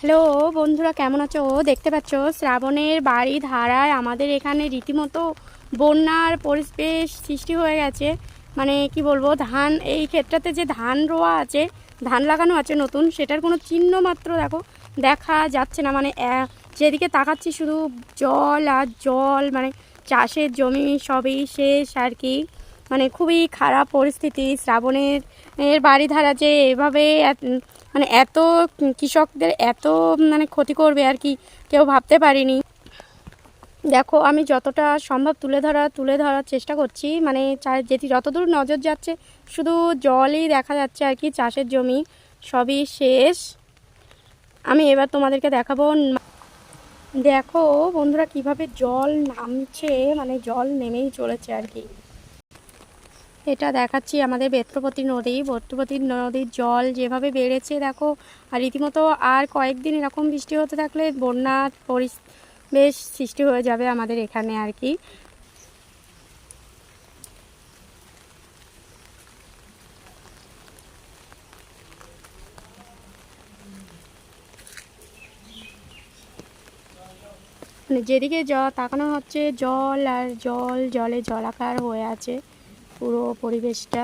Hello, বন্ধুরা কেমন আছো? ও দেখতে পাচ্ছ, শ্রাবণের বাড়ি ধারায় আমাদের এখানে রীতিমতো বন্যার পরিবেশ সৃষ্টি হয়ে গেছে। মানে কি বলব, ধান, এই ক্ষেত্রতে যে ধান রোয়া আছে, ধান লাগানো আছে নতুন, সেটার কোনো চিহ্ন মাত্র দেখো, দেখা যাচ্ছে না। মানে যেদিকে তাকাচ্ছি শুধু জল আর জল মানে চাষের জমি সবই শেষ আর কি। মানে খুবই খারাপ পরিস্থিতি। শ্রাবণের, এর বাড়ি ধারা যে এভাবে মানে এত কৃষকদের এত মানে ক্ষতি করবে আর কি, কেউ ভাবতে পারিনি। দেখো, আমি যতটা সম্ভব তুলে ধরা, তুলে ধরার চেষ্টা করছি। মানে যেটি যতদূর নজর যাচ্ছে, শুধু জলই দেখা যাচ্ছে আর কি, চাষের জমি, সবই শেষ। আমি এবার তোমাদেরকে দেখাবো। দেখো বন্ধুরা, কীভাবে জল নামছে মানে জল নেমেই চলেছে আর কি। এটা দেখাচ্ছি আমাদের বেত্রপতি নদী। বেত্রপতি নদীর জল যেভাবে বেড়েছে, দেখো, আর রীতিমতো আর কয়েকদিন এরকম বৃষ্টি হতে থাকলে বন্যার পরিবেশ সৃষ্টি হয়ে যাবে আমাদের এখানে আর কি। মানে যেদিকে জ তাকানো হচ্ছে, জল আর জল, জলে জলাকার হয়ে আছে। পুরো পরিবেশটা